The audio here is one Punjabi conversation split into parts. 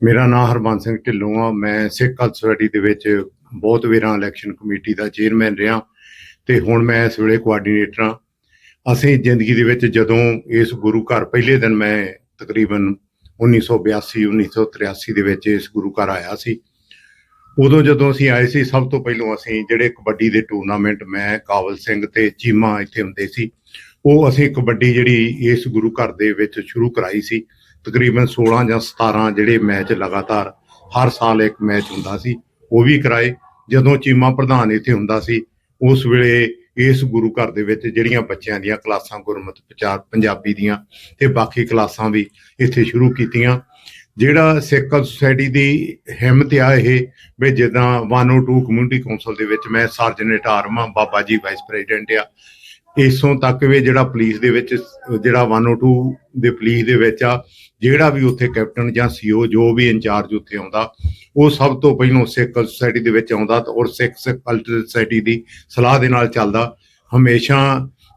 ਮੇਰਾ ਨਾਮ ਹਰਬੰਸ ਸਿੰਘ ਢਿੱਲੋਂ ਆ। ਮੈਂ ਸਿੱਖ ਕਲ ਸੁਸਾਇਟੀ ਦੇ ਵਿੱਚ ਬਹੁਤ ਵੇਰਾਂ ਇਲੈਕਸ਼ਨ ਕਮੇਟੀ ਦਾ ਚੇਅਰਮੈਨ ਰਿਹਾ ਤੇ ਹੁਣ ਮੈਂ ਇਸ ਵੇਲੇ ਕੋਆਰਡੀਨੇਟਰ ਆ ਅਸੀਂ ਜ਼ਿੰਦਗੀ ਦੇ ਵਿੱਚ ਜਦੋਂ ਇਸ ਗੁਰੂ ਘਰ ਪਹਿਲੇ ਦਿਨ ਮੈਂ ਤਕਰੀਬਨ 1982 1983 ਦੇ ਵਿੱਚ ਇਸ ਗੁਰੂ ਘਰ ਆਇਆ ਸੀ। ਉਦੋਂ ਜਦੋਂ ਅਸੀਂ ਆਏ ਸੀ, ਸਭ ਤੋਂ ਪਹਿਲਾਂ ਅਸੀਂ ਜਿਹੜੇ ਕਬੱਡੀ ਦੇ ਟੂਰਨਾਮੈਂਟ ਮੈਂ ਕਾਬਲ ਸਿੰਘ ਤੇ ਚੀਮਾ ਇੱਥੇ ਹੁੰਦੇ ਸੀ, ਉਹ ਅਸੀਂ ਕਬੱਡੀ ਜਿਹੜੀ ਇਸ ਗੁਰੂ ਘਰ ਦੇ ਵਿੱਚ ਸ਼ੁਰੂ ਕਰਾਈ ਸੀ। ਤਕਰੀਬਨ 16 ਜਾਂ 17 ਜਿਹੜੇ ਮੈਚ ਲਗਾਤਾਰ ਹਰ ਸਾਲ ਇੱਕ ਮੈਚ ਹੁੰਦਾ ਸੀ, ਉਹ ਵੀ ਕਰਾਏ। ਜਦੋਂ ਚੀਮਾ ਪ੍ਰਧਾਨ ਇੱਥੇ ਹੁੰਦਾ ਸੀ, ਉਸ ਵੇਲੇ ਇਸ ਗੁਰੂ ਘਰ ਦੇ ਵਿੱਚ ਜਿਹੜੀਆਂ ਬੱਚਿਆਂ ਦੀਆਂ ਕਲਾਸਾਂ ਗੁਰਮਤਿ ਪ੍ਰਚਾਰ ਪੰਜਾਬੀ ਦੀਆਂ ਤੇ ਬਾਕੀ ਕਲਾਸਾਂ ਵੀ ਇੱਥੇ ਸ਼ੁਰੂ ਕੀਤੀਆਂ। ਜਿਹੜਾ ਸਿੱਖ ਸੁਸਾਇਟੀ ਦੀ ਹਿੰਮਤ ਆ ਇਹ, ਵੀ ਜਿੱਦਾਂ 102 ਕਮਿਊਨਿਟੀ ਕਾਉਂਸਲ ਦੇ ਵਿੱਚ ਮੈਂ ਸਰਜਨੇਟ ਆਰਮਾ, ਬਾਬਾ ਜੀ ਵਾਈਸ ਪ੍ਰੈਜ਼ੀਡੈਂਟ ਆ ਇਸੋਂ ਤੱਕ ਵੀ ਜਿਹੜਾ ਪੁਲਿਸ ਦੇ ਵਿੱਚ, ਜਿਹੜਾ 102 ਦੇ ਪੁਲਿਸ ਦੇ ਵਿੱਚ ਆ, ਜਿਹੜਾ ਵੀ ਉੱਥੇ ਕੈਪਟਨ ਜਾਂ ਸੀਓ ਜੋ ਵੀ ਇੰਚਾਰਜ ਉੱਥੇ ਆਉਂਦਾ, ਉਹ ਸਭ ਤੋਂ ਪਹਿਲਾਂ ਸਿੱਖ ਸੁਸਾਇਟੀ ਦੇ ਵਿੱਚ ਆਉਂਦਾ ਔਰ ਸਿੱਖ ਸਿੱਖ ਕਲਚਰਲ ਸੁਸਾਇਟੀ ਦੀ ਸਲਾਹ ਦੇ ਨਾਲ ਚੱਲਦਾ। ਹਮੇਸ਼ਾ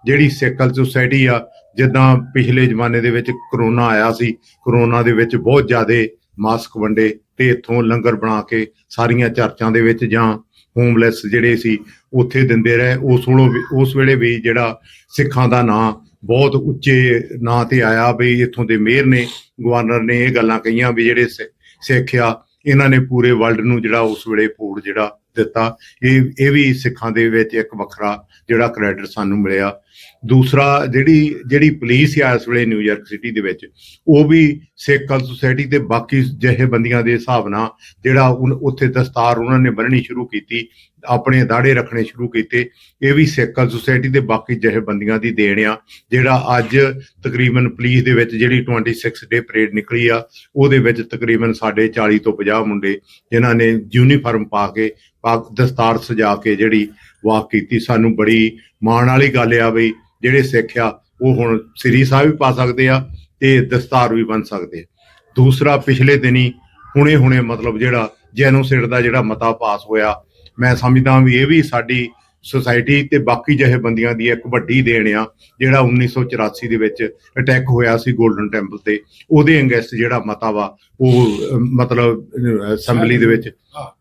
ਜਿਹੜੀ ਸਿੱਖ ਕਲਚਰ ਸੁਸਾਇਟੀ ਆ, ਜਿੱਦਾਂ ਪਿਛਲੇ ਜ਼ਮਾਨੇ ਦੇ ਵਿੱਚ ਕਰੋਨਾ ਆਇਆ ਸੀ, ਕਰੋਨਾ ਦੇ ਵਿੱਚ ਬਹੁਤ ਜ਼ਿਆਦਾ ਮਾਸਕ ਵੰਡੇ ਤੇ ਇੱਥੋਂ ਲੰਗਰ ਬਣਾ ਕੇ ਸਾਰੀਆਂ ਚਰਚਾਂ ਦੇ ਵਿੱਚ ਜਾਂ ਹੋਮਲੈਸ ਜਿਹੜੇ ਸੀ, ਉੱਥੇ ਦਿੰਦੇ ਰਹੇ। ਉਸ ਵੇਲੇ ਵੀ- ਉਸ ਵੇਲੇ ਵੀ ਜਿਹੜਾ ਸਿੱਖਾਂ ਦਾ ਨਾਂ ਬਹੁਤ ਉੱਚੇ ਨਾਂ ਤੇ ਆਇਆ ਵੀ ਇੱਥੋਂ ਦੇ ਮੇਅਰ ਨੇ, ਗਵਰਨਰ ਨੇ ਇਹ ਗੱਲਾਂ ਕਹੀਆਂ ਵੀ ਜਿਹੜੇ ਸਿ- ਸਿੱਖ ਆ, ਇਹਨਾਂ ਨੇ ਪੂਰੇ ਵਰਲਡ ਨੂੰ ਜਿਹੜਾ ਉਸ ਵੇਲੇ ਫੂਡ ਜਿਹੜਾ ਦਿੱਤਾ। ਇਹ ਇਹ ਵੀ ਸਿੱਖਾਂ ਦੇ ਵਿੱਚ ਇੱਕ ਵੱਖਰਾ ਜਿਹੜਾ ਕ੍ਰੈਡਿਟ ਸਾਨੂੰ ਮਿਲਿਆ। ਦੂਸਰਾ ਜਿਹੜੀ ਜਿਹੜੀ ਪੁਲਿਸ ਆ ਇਸ ਵੇਲੇ ਨਿਊਯਾਰਕ ਸਿਟੀ ਦੇ ਵਿੱਚ, ਉਹ ਵੀ ਸਿੱਖ ਕਲ ਸੁਸਾਇਟੀ ਤੇ ਬਾਕੀ ਜਥੇਬੰਦੀਆਂ ਦੇ ਹਿਸਾਬ ਨਾਲ ਜਿਹੜਾ ਉੱਥੇ ਦਸਤਾਰ ਉਹਨਾਂ ਨੇ ਬੰਨਣੀ ਸ਼ੁਰੂ ਕੀਤੀ, ਆਪਣੇ ਦਾੜੇ ਰੱਖਣੇ ਸ਼ੁਰੂ ਕੀਤੇ, ਇਹ ਵੀ ਸਿੱਖ ਕਲ ਸੁਸਾਇਟੀ ਦੇ ਬਾਕੀ ਜਥੇਬੰਦੀਆਂ ਦੀ ਦੇਣ ਆ, ਜਿਹੜਾ ਅੱਜ ਤਕਰੀਬਨ ਪੁਲਿਸ ਦੇ ਵਿੱਚ ਜਿਹੜੀ 26 ਡੇ ਪਰੇਡ ਨਿਕਲੀ ਆ, ਉਹਦੇ ਵਿੱਚ ਤਕਰੀਬਨ ਸਾਡੇ 40 ਤੋਂ 50 ਮੁੰਡੇ ਜਿਨ੍ਹਾਂ ਨੇ ਯੂਨੀਫਾਰਮ ਪਾ ਕੇ, ਪਾ- ਦਸਤਾਰ ਸਜਾ ਕੇ ਜਿਹੜੀ ਵਾਕ ਕੀਤੀ। ਸਾਨੂੰ ਬੜੀ ਮਾਣ ਵਾਲੀ ਗੱਲ ਆ ਬਈ ਜਿਹੜੇ ਸਿੱਖ ਆ ਉਹ ਹੁਣ ਸ੍ਰੀ ਸਾਹਿਬ ਵੀ ਪਾ ਸਕਦੇ ਆ ਤੇ ਦਸਤਾਰ ਵੀ ਬਣ ਸਕਦੇ ਆ। ਦੂਸਰਾ ਪਿਛਲੇ ਦਿਨੀ ਹੁਣੇ ਹੁਣੇ ਮਤਲਬ ਜਿਹੜਾ ਜੈਨੋਸਾਈਡ ਦਾ ਜਿਹੜਾ ਮਤਾ ਪਾਸ ਹੋਇਆ ਮੈਂ ਸਮਝਦਾ ਵੀ ਇਹ ਵੀ ਸਾਡੀ ਸੁਸਾਇਟੀ ਤੇ ਬਾਕੀ ਜਥੇਬੰਦੀਆਂ ਦੀ ਇੱਕ ਵੱਡੀ ਦੇਣ ਆ ਜਿਹੜਾ 1984 ਦੇ ਵਿੱਚ ਅਟੈਕ ਹੋਇਆ ਸੀ 골ਡਨ ਟੈਂਪਲ ਤੇ ਉਹਦੇ ਅੰਗੈਸਟ ਜਿਹੜਾ ਮਤਾ ਵਾ ਉਹ ਮਤਲਬ ਅਸੈਂਬਲੀ ਦੇ ਵਿੱਚ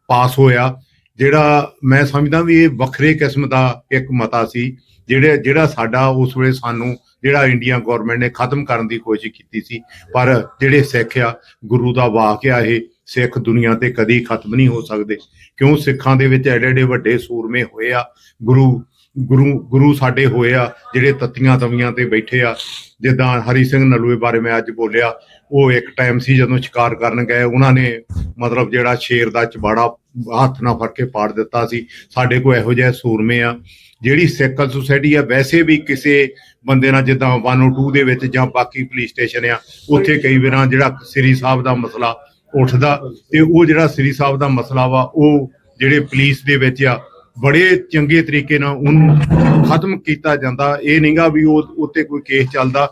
ਪਾਸ ਹੋਇਆ। ਜਿਹੜਾ ਮੈਂ ਸਮਝਦਾ ਵੀ ਇਹ ਵੱਖਰੇ ਕਿਸਮ ਦਾ ਇੱਕ ਮਤਾ ਸੀ, ਜਿਹੜੇ, ਜਿਹੜਾ ਸਾਡਾ ਉਸ ਵੇਲੇ ਸਾਨੂੰ ਜਿਹੜਾ ਇੰਡੀਆ ਗਵਰਨਮੈਂਟ ਨੇ ਖਤਮ ਕਰਨ ਦੀ ਕੋਸ਼ਿਸ਼ ਕੀਤੀ ਸੀ, ਪਰ ਜਿਹੜੇ ਸਿੱਖ ਆ, ਗੁਰੂ ਦਾ ਵਾਕ ਆ ਇਹ, ਸਿੱਖ ਦੁਨੀਆ ਤੇ ਕਦੀ ਖਤਮ ਨਹੀਂ ਹੋ ਸਕਦੇ। ਕਿਉਂ ਸਿੱਖਾਂ ਦੇ ਵਿੱਚ ਐਡੇ ਐਡੇ ਵੱਡੇ ਸੂਰਮੇ ਹੋਏ ਆ, ਗੁਰੂ ਗੁਰੂ ਗੁਰੂ ਸਾਡੇ ਹੋਏ ਆ, ਜਿਹੜੇ ਤੱਤੀਆਂ ਤਵੀਆਂ ਤੇ ਬੈਠੇ ਆ, ਜਿੱਦਾਂ ਹਰੀ ਸਿੰਘ ਨਲੂਏ ਬਾਰੇ ਮੈਂ ਅੱਜ ਬੋਲਿਆ, ਉਹ ਇੱਕ ਟਾਈਮ ਸੀ ਜਦੋਂ ਸ਼ਿਕਾਰ ਕਰਨ ਗਏ, ਉਹਨਾਂ ਨੇ ਮਤਲਬ ਜਿਹੜਾ ਸ਼ੇਰ ਦਾ ਚਬਾੜਾ ਹੱਥ ਨਾਲ ਫੜ ਕੇ ਪਾੜ ਦਿੱਤਾ ਸੀ। ਸਾਡੇ ਕੋਲ ਇਹੋ ਜਿਹੇ ਸੂਰਮੇ ਆ, ਜਿਹੜੀ ਸਿੱਕਲ ਸੁਸਾਇਟੀ ਆ, ਵੈਸੇ ਵੀ ਕਿਸੇ ਬੰਦੇ ਨਾਲ ਜਿੱਦਾਂ 102 ਦੇ ਵਿੱਚ ਜਾਂ ਬਾਕੀ ਪੁਲਿਸ ਸਟੇਸ਼ਨ ਆ, ਉੱਥੇ ਕਈ ਵਾਰਾਂ ਜਿਹੜਾ ਸ੍ਰੀ ਸਾਹਿਬ ਦਾ ਮਸਲਾ ਉੱਠਦਾ ਤੇ ਉਹ ਜਿਹੜਾ ਸ੍ਰੀ ਸਾਹਿਬ ਦਾ ਮਸਲਾ ਵਾ, ਉਹ ਜਿਹੜੇ ਪੁਲਿਸ ਦੇ ਵਿੱਚ ਆ, ਬੜੇ ਚੰਗੇ ਤਰੀਕੇ ਨਾਲ ਉਹਨੂੰ ਖਤਮ ਕੀਤਾ ਜਾਂਦਾ। ਇਹ ਨਹੀਂਗਾ ਵੀ ਉਹ ਉੱਤੇ ਕੋਈ ਕੇਸ ਚੱਲਦਾ।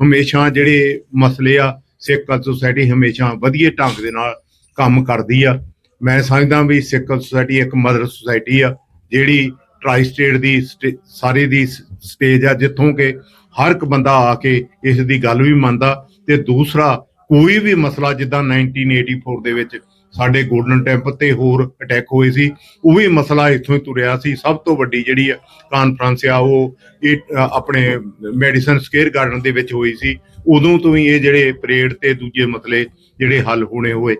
ਹਮੇਸ਼ਾ ਜਿਹੜੇ ਮਸਲੇ ਆ, ਸਿੱਖ ਕਲ ਸੁਸਾਇਟੀ ਹਮੇਸ਼ਾ ਵਧੀਆ ਢੰਗ ਦੇ ਨਾਲ ਕੰਮ ਕਰਦੀ ਆ। ਮੈਂ ਸਮਝਦਾ ਵੀ ਸਿੱਖ ਸੁਸਾਇਟੀ ਇੱਕ ਮਦਰ ਸੁਸਾਇਟੀ ਆ, ਜਿਹੜੀ ਟਰਾਈ ਸਟੇਟ ਦੀ ਸਟੇ- ਦੀ ਸਟੇਜ ਆ, ਜਿੱਥੋਂ ਕਿ ਹਰ ਇੱਕ ਬੰਦਾ ਆ ਕੇ ਇਸ ਦੀ ਗੱਲ ਵੀ ਮੰਨਦਾ ਤੇ ਦੂਸਰਾ ਕੋਈ ਵੀ ਮਸਲਾ ਜਿੱਦਾਂ 1984 ਦੇ ਵਿੱਚ ਸਾਡੇ 골ਡਨ ਟੈਂਪਲ ਤੇ ਹੋਰ ਅਟੈਕ ਹੋਏ ਸੀ, ਉਹ ਵੀ ਮਸਲਾ ਇੱਥੋਂ ਹੀ ਤੁਰਿਆ ਸੀ, ਸਭ ਤੋਂ ਵੱਡੀ ਜਿਹੜੀ ਆ ਕਾਨਫਰੰਸ ਆ, ਉਹ ਇਹ ਆਪਣੇ ਮੈਡੀਸਨ ਸਕੇਅਰ ਗਾਰਡਨ ਦੇ ਵਿੱਚ ਹੋਈ ਸੀ, ਉਦੋਂ ਤੋਂ ਹੀ ਇਹ ਜਿਹੜੇ ਪਰੇਡ ਤੇ ਦੂਜੇ ਮਸਲੇ ਜਿਹੜੇ ਹੱਲ ਹੋਣੇ ਹੋਏ।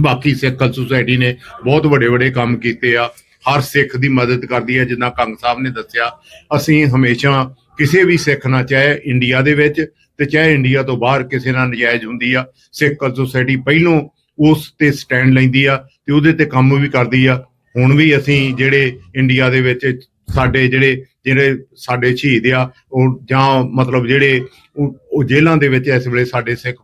ਬਾਕੀ ਸਿੱਖ ਸੁਸਾਇਟੀ ਨੇ ਬਹੁਤ ਵੱਡੇ ਵੱਡੇ ਕੰਮ ਕੀਤੇ ਆ। ਹਰ ਸਿੱਖ ਦੀ ਮਦਦ ਕਰਦੀ ਹੈ ਜਿੱਦਾਂ ਕੰਗ ਸਾਹਿਬ ਨੇ ਦੱਸਿਆ। ਅਸੀਂ ਹਮੇਸ਼ਾ ਕਿਸੇ ਵੀ ਸਿੱਖ ਨਾਲ, ਚਾਹੇ ਇੰਡੀਆ ਦੇ ਵਿੱਚ ਤੇ ਚਾਹੇ ਇੰਡੀਆ ਤੋਂ ਬਾਹਰ ਕਿਸੇ ਨਾਲ ਨਜਾਇਜ਼ ਹੁੰਦੀ ਆ, ਸਿੱਖ ਸੁਸਾਇਟੀ ਪਹਿਲੋਂ ਉਸ ਤੇ ਸਟੈਂਡ ਲੈਂਦੀ ਆ ਤੇ ਉਹਦੇ ਤੇ ਕੰਮ ਵੀ ਕਰਦੀ ਆ। ਹੁਣ ਵੀ ਅਸੀਂ ਜਿਹੜੇ ਇੰਡੀਆ ਦੇ ਵਿੱਚ ਸਾਡੇ ਜਿਹੜੇ ਜਿਹੜੇ ਸਾਡੇ ਸ਼ਹੀਦ ਆ, ਉਹ ਜਾਂ ਮਤਲਬ ਜਿਹੜੇ ਉਹ ਜੇਲ੍ਹਾਂ ਦੇ ਵਿੱਚ ਇਸ ਵੇਲੇ ਸਾਡੇ ਸਿੱਖ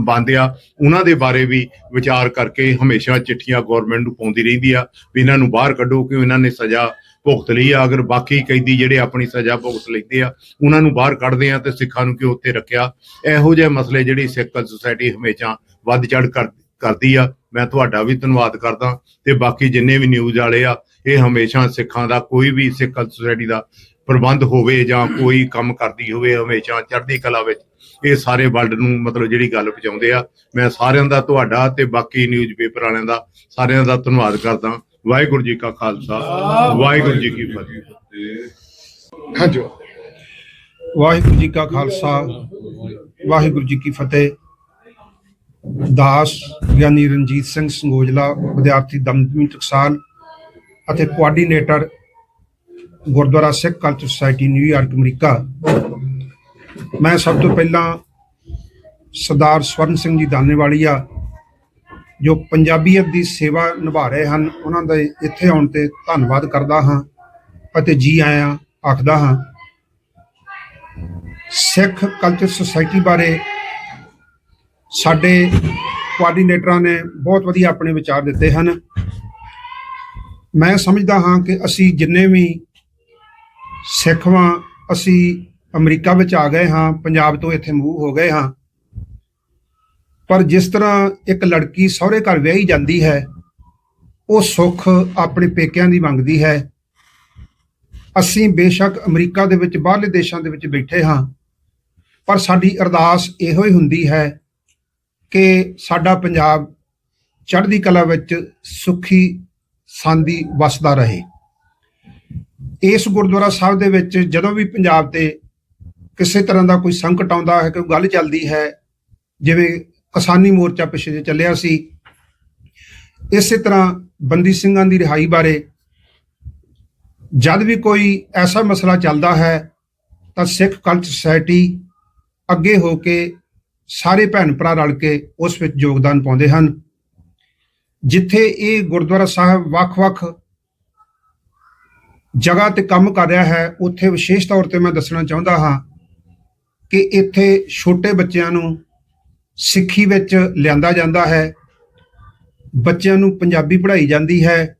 ਬੰਦ ਆ, ਉਹਨਾਂ ਦੇ ਬਾਰੇ ਵੀ ਵਿਚਾਰ ਕਰਕੇ ਹਮੇਸ਼ਾ ਚਿੱਠੀਆਂ ਗਵਰਨਮੈਂਟ ਨੂੰ ਪਾਉਂਦੀ ਰਹਿੰਦੀ ਆ ਵੀ ਇਹਨਾਂ ਨੂੰ ਬਾਹਰ ਕੱਢੋ ਕਿਉਂ ਇਹਨਾਂ ਨੇ ਸਜ਼ਾ ਭੁਗਤ ਲਈ ਆ। ਅਗਰ ਬਾਕੀ ਕੈਦੀ ਜਿਹੜੇ ਆਪਣੀ ਸਜ਼ਾ ਭੁਗਤ ਲੈਂਦੇ ਆ, ਉਹਨਾਂ ਨੂੰ ਬਾਹਰ ਕੱਢਦੇ ਆ ਤੇ ਸਿੱਖਾਂ ਨੂੰ ਕਿਉਂ ਉੱਥੇ ਰੱਖਿਆ? ਇਹੋ ਜਿਹੇ ਮਸਲੇ ਜਿਹੜੀ ਸਿੱਖ ਸੁਸਾਇਟੀ ਹਮੇਸ਼ਾ ਵੱਧ ਚੜ ਕਰਦੀ ਆ। ਮੈਂ ਤੁਹਾਡਾ ਵੀ ਧੰਨਵਾਦ ਕਰਦਾ ਤੇ ਬਾਕੀ ਜਿੰਨੇ ਵੀ ਨਿਊਜ਼ ਵਾਲੇ ਆ, ਇਹ ਹਮੇਸ਼ਾ ਸਿੱਖਾਂ ਦਾ ਕੋਈ ਵੀ ਸਿੱਖ ਸੁਸਾਇਟੀ ਦਾ ਪ੍ਰਬੰਧ ਹੋਵੇ ਜਾਂ ਕੋਈ ਕੰਮ ਕਰਦੀ ਹੋਵੇ ਹਮੇਸ਼ਾ ਚੜ੍ਹਦੀ ਕਲਾ ਵਿੱਚ ਇਹ ਸਾਰੇ ਵਰਲਡ ਨੂੰ ਮਤਲਬ ਜਿਹੜੀ ਗੱਲ ਪਹੁੰਚਾਉਂਦੇ ਆ। ਮੈਂ ਸਾਰਿਆਂ ਦਾ ਤੁਹਾਡਾ ਤੇ ਬਾਕੀ ਨਿਊਜ਼ਪੇਪਰ ਵਾਲਿਆਂ ਦਾ ਸਾਰਿਆਂ ਦਾ ਧੰਨਵਾਦ ਕਰਦਾ। ਵਾਹਿਗੁਰੂ ਜੀ ਕਾ ਖਾਲਸਾ ਵਾਹਿਗੁਰੂ ਜੀ ਕੀ ਫਤਿਹ। ਹਾਂਜੀ। ਵਾਹਿਗੁਰੂ ਜੀ ਕਾ ਖਾਲਸਾ ਵਾਹਿਗੁਰੂ ਜੀ ਕੀ ਫਤਿਹ। ਦਾਸ ਗਿਆਨੀ ਰਣਜੀਤ ਸਿੰਘ ਸੰਗੋਜਲਾ ਵਿਦਿਆਰਥੀ ਦਮਦਮੀ ਟਕਸਾਲ ਅਤੇ coordinator Gurdwara Sikh culture society New York America. ਮੈਂ ਸਭ ਤੋਂ ਪਹਿਲਾਂ ਸਰਦਾਰ ਸਵਰਨ ਸਿੰਘ ਜੀ ਦਾਨੇਵਾਲੀਆ ਜੋ ਪੰਜਾਬੀਅਤ ਦੀ ਸੇਵਾ ਨਿਭਾ ਰਹੇ ਹਨ, ਉਹਨਾਂ ਦਾ ਇੱਥੇ ਆਉਣ ਤੇ ਧੰਨਵਾਦ ਕਰਦਾ ਹਾਂ ਅਤੇ ਜੀ ਆਇਆਂ ਆਖਦਾ ਹਾਂ, ਸਿੱਖ ਕਲਚਰ ਸੁਸਾਇਟੀ ਬਾਰੇ ਸਾਡੇ ਕੋਆਰਡੀਨੇਟਰਾਂ ਨੇ ਬਹੁਤ ਵਧੀਆ ਆਪਣੇ ਵਿਚਾਰ ਦਿੱਤੇ ਹਨ। ਮੈਂ ਸਮਝਦਾ ਹਾਂ ਕਿ ਅਸੀਂ ਜਿੰਨੇ ਵੀ ਸਿੱਖ ਵਾਂ, ਅਸੀਂ ਅਮਰੀਕਾ ਵਿੱਚ ਆ ਗਏ ਹਾਂ, ਪੰਜਾਬ ਤੋਂ ਇੱਥੇ ਮੂਵ ਹੋ ਗਏ ਹਾਂ। ਪਰ ਜਿਸ ਤਰ੍ਹਾਂ ਇੱਕ ਲੜਕੀ ਸਹੁਰੇ ਘਰ ਵਿਆਹੀ ਜਾਂਦੀ ਹੈ, ਉਹ ਸੁੱਖ ਆਪਣੇ ਪੇਕਿਆਂ ਦੀ ਮੰਗਦੀ ਹੈ। ਅਸੀਂ ਬੇਸ਼ੱਕ ਅਮਰੀਕਾ ਦੇ ਵਿੱਚ, ਬਾਹਰਲੇ ਦੇਸ਼ਾਂ ਦੇ ਵਿੱਚ ਬੈਠੇ ਹਾਂ, ਪਰ ਸਾਡੀ ਅਰਦਾਸ ਇਹੋ ਹੀ ਹੁੰਦੀ ਹੈ ਕਿ ਸਾਡਾ ਪੰਜਾਬ ਚੜ੍ਹਦੀ ਕਲਾ ਵਿੱਚ ਸੁਖੀ, ਸਾਂਦੀ ਵਸਦਾ ਰਹੇ। ਇਸ ਗੁਰਦੁਆਰਾ ਸਾਹਿਬ ਦੇ ਵਿੱਚ ਜਦੋਂ ਵੀ ਪੰਜਾਬ ਤੇ ਕਿਸੇ ਤਰ੍ਹਾਂ ਦਾ ਕੋਈ ਸੰਕਟ ਆਉਂਦਾ ਹੈ, ਕੋਈ ਗੱਲ ਚੱਲਦੀ ਹੈ, ਜਿਵੇਂ ਕਿਸਾਨੀ ਮੋਰਚਾ ਪਿੱਛੇ ਜੇ ਚੱਲਿਆ ਸੀ, ਇਸੇ ਤਰ੍ਹਾਂ ਬੰਦੀ ਸਿੰਘਾਂ ਦੀ ਰਿਹਾਈ ਬਾਰੇ ਜਦ ਵੀ ਕੋਈ ਐਸਾ ਮਸਲਾ ਚੱਲਦਾ ਹੈ, ਤਾਂ ਸਿੱਖ ਕਲਚਰ ਸੁਸਾਇਟੀ ਅੱਗੇ ਹੋ ਕੇ ਸਾਰੇ ਭੈਣ ਭਰਾ ਰਲ ਕੇ ਉਸ ਵਿੱਚ ਯੋਗਦਾਨ ਪਾਉਂਦੇ ਹਨ। ਜਿੱਥੇ ਇਹ ਗੁਰਦੁਆਰਾ ਸਾਹਿਬ ਵੱਖ-ਵੱਖ ਜਗ੍ਹਾ ਤੇ ਕੰਮ ਕਰ ਰਿਹਾ ਹੈ, ਉੱਥੇ ਵਿਸ਼ੇਸ਼ ਤੌਰ ਤੇ ਮੈਂ ਦੱਸਣਾ ਚਾਹੁੰਦਾ ਹਾਂ ਕਿ ਇੱਥੇ ਛੋਟੇ ਬੱਚਿਆਂ ਨੂੰ ਸਿੱਖੀ ਵਿੱਚ ਲਿਆਂਦਾ ਜਾਂਦਾ ਹੈ। ਬੱਚਿਆਂ ਨੂੰ ਪੰਜਾਬੀ ਪੜ੍ਹਾਈ ਜਾਂਦੀ ਹੈ।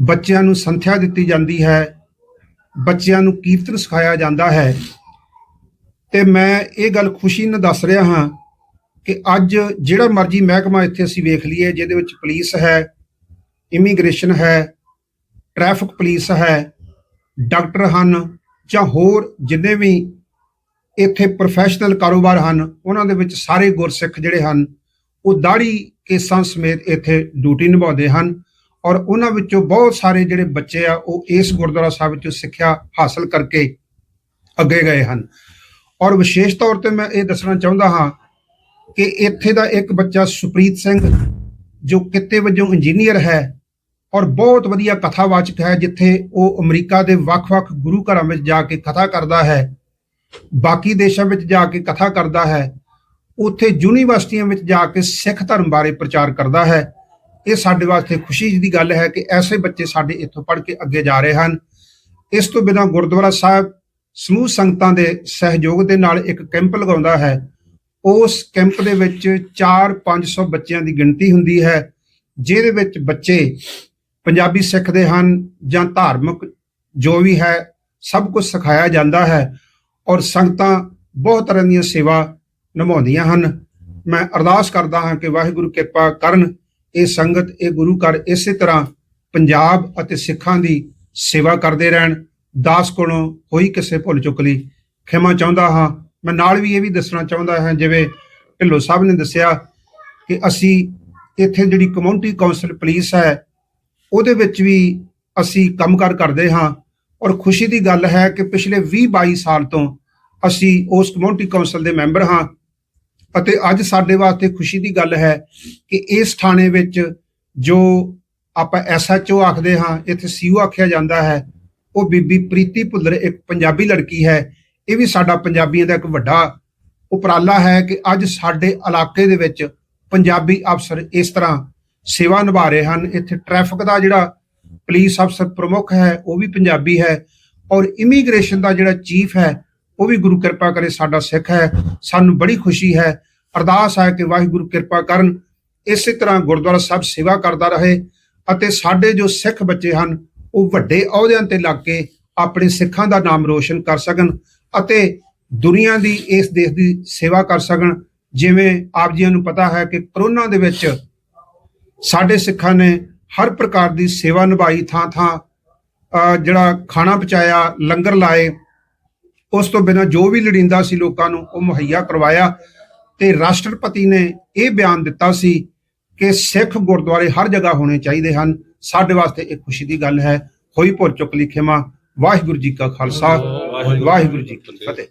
ਬੱਚਿਆਂ ਨੂੰ ਸੰਥਿਆ ਦਿੱਤੀ ਜਾਂਦੀ ਹੈ। ਬੱਚਿਆਂ ਨੂੰ ਕੀਰਤਨ ਸਿਖਾਇਆ ਜਾਂਦਾ ਹੈ। ਤੇ ਮੈਂ ਇਹ ਗੱਲ ਖੁਸ਼ੀ ਨਾਲ ਦੱਸ ਰਿਹਾ ਹਾਂ ਕਿ ਅੱਜ ਜਿਹੜਾ ਮਰਜ਼ੀ ਮਹਿਕਮਾ ਇੱਥੇ ਅਸੀਂ ਵੇਖ ਲਈਏ, ਜਿਹਦੇ ਵਿੱਚ ਪੁਲਿਸ ਹੈ, ਇਮੀਗ੍ਰੇਸ਼ਨ ਹੈ ਟ੍ਰੈਫਿਕ ਪੁਲਿਸ ਹੈ, ਡਾਕਟਰ ਹਨ ਜਾਂ ਹੋਰ ਜਿੰਨੇ ਵੀ ਇੱਥੇ ਪ੍ਰੋਫੈਸ਼ਨਲ ਕਾਰੋਬਾਰ ਹਨ, ਉਹਨਾਂ ਦੇ ਵਿੱਚ ਸਾਰੇ ਗੁਰਸਿੱਖ ਜਿਹੜੇ ਹਨ, ਉਹ ਦਾੜੀ ਕੇਸਾਂ ਸਮੇਤ ਇੱਥੇ ਡਿਊਟੀ ਨਿਭਾਉਂਦੇ ਹਨ ਔਰ ਉਹਨਾਂ ਵਿੱਚੋਂ ਬਹੁਤ ਸਾਰੇ ਜਿਹੜੇ ਬੱਚੇ ਆ, ਉਹ ਇਸ ਗੁਰਦੁਆਰਾ ਸਾਹਿਬ ਵਿੱਚੋਂ ਸਿੱਖਿਆ ਹਾਸਲ ਕਰਕੇ ਅੱਗੇ ਗਏ ਹਨ। ਔਰ ਵਿਸ਼ੇਸ਼ ਤੌਰ ਤੇ ਮੈਂ ਇਹ ਦੱਸਣਾ ਚਾਹੁੰਦਾ ਹਾਂ ਕਿ ਇੱਥੇ ਦਾ ਇੱਕ ਬੱਚਾ ਸੁਪ੍ਰੀਤ ਸਿੰਘ, ਜੋ ਕਿੱਤੇ ਵਜੋਂ ਇੰਜੀਨੀਅਰ ਹੈ ਔਰ ਬਹੁਤ ਵਧੀਆ ਕਥਾਵਾਚਕ ਹੈ ਜਿੱਥੇ ਉਹ ਅਮਰੀਕਾ ਦੇ ਵੱਖ-ਵੱਖ ਗੁਰੂ ਘਰਾਂ ਵਿੱਚ ਜਾ ਕੇ ਕਥਾ ਕਰਦਾ ਹੈ, ਬਾਕੀ ਦੇਸ਼ਾਂ ਵਿੱਚ ਜਾ ਕੇ ਕਥਾ ਕਰਦਾ ਹੈ, ਉੱਥੇ ਯੂਨੀਵਰਸਿਟੀਆਂ ਵਿੱਚ ਜਾ ਕੇ ਸਿੱਖ ਧਰਮ ਬਾਰੇ ਪ੍ਰਚਾਰ ਕਰਦਾ ਹੈ। ਇਹ ਸਾਡੇ ਵਾਸਤੇ ਖੁਸ਼ੀ ਦੀ ਗੱਲ ਹੈ ਕਿ ਐਸੇ ਬੱਚੇ ਸਾਡੇ ਇੱਥੋਂ ਪੜ੍ਹ ਕੇ ਅੱਗੇ ਜਾ ਰਹੇ ਹਨ। ਇਸ ਤੋਂ ਬਿਨਾਂ ਗੁਰਦੁਆਰਾ ਸਾਹਿਬ ਸਮੂਹ ਸੰਗਤਾਂ ਦੇ ਸਹਿਯੋਗ ਦੇ ਨਾਲ ਇੱਕ ਕੈਂਪ ਲਗਾਉਂਦਾ ਹੈ। ਉਸ ਕੈਂਪ ਦੇ ਵਿੱਚ 4-500 ਬੱਚਿਆਂ ਦੀ ਗਿਣਤੀ ਹੁੰਦੀ ਹੈ, ਜਿਹਦੇ ਵਿੱਚ ਬੱਚੇ ਪੰਜਾਬੀ ਸਿੱਖਦੇ ਹਨ ਜਾਂ ਧਾਰਮਿਕ ਜੋ ਵੀ ਹੈ, ਸਭ ਕੁਝ ਸਿਖਾਇਆ ਜਾਂਦਾ ਹੈ ਔਰ ਸੰਗਤਾਂ ਬਹੁਤ ਤਰ੍ਹਾਂ ਦੀਆਂ ਸੇਵਾ ਨਿਭਾਉਂਦੀਆਂ ਹਨ। ਮੈਂ ਅਰਦਾਸ ਕਰਦਾ ਹਾਂ ਕਿ ਵਾਹਿਗੁਰੂ ਕਿਰਪਾ ਕਰਨ ਇਹ ਸੰਗਤ, ਇਹ ਗੁਰੂ ਘਰ ਇਸੇ ਤਰ੍ਹਾਂ ਪੰਜਾਬ ਅਤੇ ਸਿੱਖਾਂ ਦੀ ਸੇਵਾ ਕਰਦੇ ਰਹਿਣ। ਦਾਸ ਕੋਲੋਂ ਕੋਈ ਕਿਸੇ ਭੁੱਲ ਚੁੱਕ ਲਈ ਖਿਮਾ ਚਾਹੁੰਦਾ ਹਾਂ। ਮੈਂ ਨਾਲ ਵੀ ਇਹ ਵੀ ਦੱਸਣਾ ਚਾਹੁੰਦਾ ਹਾਂ, ਜਿਵੇਂ ਢਿੱਲੋਂ ਸਾਹਿਬ ਨੇ ਦੱਸਿਆ ਕਿ ਅਸੀਂ ਇੱਥੇ ਜਿਹੜੀ ਕਮਿਊਨਿਟੀ ਕਾਉਂਸਲ ਪੁਲਿਸ ਹੈ ਉਹਦੇ ਵਿੱਚ ਵੀ ਅਸੀਂ ਕੰਮਕਾਰ ਕਰਦੇ ਹਾਂ। ਔਰ ਖੁਸ਼ੀ ਦੀ ਗੱਲ ਹੈ ਕਿ ਪਿਛਲੇ 20-22 ਸਾਲ ਤੋਂ ਅਸੀਂ ਉਸ ਕਮਿਊਨਿਟੀ ਕਾਉਂਸਲ ਦੇ ਮੈਂਬਰ ਹਾਂ ਅਤੇ ਅੱਜ ਸਾਡੇ ਵਾਸਤੇ ਖੁਸ਼ੀ ਦੀ ਗੱਲ ਹੈ ਕਿ ਇਸ ਥਾਣੇ ਵਿੱਚ ਜੋ ਆਪਾਂ ਐਸਐਚਓ ਆਖਦੇ ਹਾਂ, ਇੱਥੇ ਸੀਓ ਆਖਿਆ ਜਾਂਦਾ ਹੈ, ਉਹ ਬੀਬੀ ਪ੍ਰੀਤੀ ਭੁੱਲਰ, ਇੱਕ ਪੰਜਾਬੀ ਲੜਕੀ ਹੈ। ਇਹ ਵੀ ਸਾਡਾ ਪੰਜਾਬੀਆਂ ਦਾ ਇੱਕ ਵੱਡਾ ਉਪਰਾਲਾ ਹੈ ਕਿ ਅੱਜ ਸਾਡੇ ਇਲਾਕੇ ਦੇ ਵਿੱਚ ਪੰਜਾਬੀ ਅਫਸਰ ਇਸ ਤਰ੍ਹਾਂ ਸੇਵਾ ਨਿਭਾ ਰਹੇ ਹਨ। ਇੱਥੇ ਟ੍ਰੈਫਿਕ ਦਾ ਜਿਹੜਾ ਪੁਲਿਸ ਅਫਸਰ ਪ੍ਰਮੁੱਖ ਹੈ, ਉਹ ਵੀ ਪੰਜਾਬੀ ਹੈ ਔਰ ਇਮੀਗ੍ਰੇਸ਼ਨ ਦਾ ਜਿਹੜਾ ਚੀਫ ਹੈ, ਉਹ ਵੀ ਗੁਰੂ ਕਿਰਪਾ ਕਰੇ ਸਾਡਾ ਸਿੱਖ ਹੈ। ਸਾਨੂੰ ਬੜੀ ਖੁਸ਼ੀ ਹੈ। ਅਰਦਾਸ ਹੈ ਕਿ ਵਾਹਿਗੁਰੂ ਕਿਰਪਾ ਕਰਨ, ਇਸੇ ਤਰ੍ਹਾਂ ਗੁਰਦੁਆਰਾ ਸਾਹਿਬ ਸੇਵਾ ਕਰਦਾ ਰਹੇ ਅਤੇ ਸਾਡੇ ਜੋ ਸਿੱਖ ਬੱਚੇ ਹਨ, ਉਹ ਵੱਡੇ ਅਹੁਦਿਆਂ ਤੇ ਲੱਗ ਕੇ ਆਪਣੇ ਸਿੱਖਾਂ ਦਾ ਨਾਮ ਰੋਸ਼ਨ ਕਰ ਸਕਣ ਅਤੇ ਦੁਨੀਆ ਦੀ, ਇਸ ਦੇਸ਼ ਦੀ ਸੇਵਾ ਕਰ ਸਕਣ। ਜਿਵੇਂ ਆਪ ਜੀਆਂ ਨੂੰ ਪਤਾ ਹੈ ਕਿ ਕਰੋਨਾ ਦੇ ਵਿੱਚ ਸਾਡੇ ਸਿੱਖਾਂ ਨੇ ਹਰ ਪ੍ਰਕਾਰ ਦੀ ਸੇਵਾ ਨਿਭਾਈ ਥਾਂ ਥਾਂ ਜਿਹੜਾ ਖਾਣਾ ਪਹੁੰਚਾਇਆ ਲੰਗਰ ਲਾਏ ਉਸ ਤੋਂ ਬਿਨਾਂ ਜੋ ਵੀ ਲੋੜੀਂਦਾ ਸੀ ਲੋਕਾਂ ਨੂੰ ਉਹ ਮੁਹੱਈਆ ਕਰਵਾਇਆ ਤੇ ਰਾਸ਼ਟਰਪਤੀ ਨੇ ਇਹ ਬਿਆਨ ਦਿੱਤਾ ਸੀ ਕਿ ਸਿੱਖ ਗੁਰਦੁਆਰੇ ਹਰ ਜਗ੍ਹਾ ਹੋਣੇ ਚਾਹੀਦੇ ਹਨ। ਸਾਡੇ ਵਾਸਤੇ ਇਹ ਖੁਸ਼ੀ ਦੀ ਗੱਲ ਹੈ। ਹੋਈ ਭੁੱਲ ਚੁੱਕ ਲਿਖੇਮਾ ਵਾਹਿਗੁਰੂ ਜੀ ਕਾ ਖਾਲਸਾ ਵਾਹਿਗੁਰੂ ਜੀ ਕੀ ਫਤਿਹ।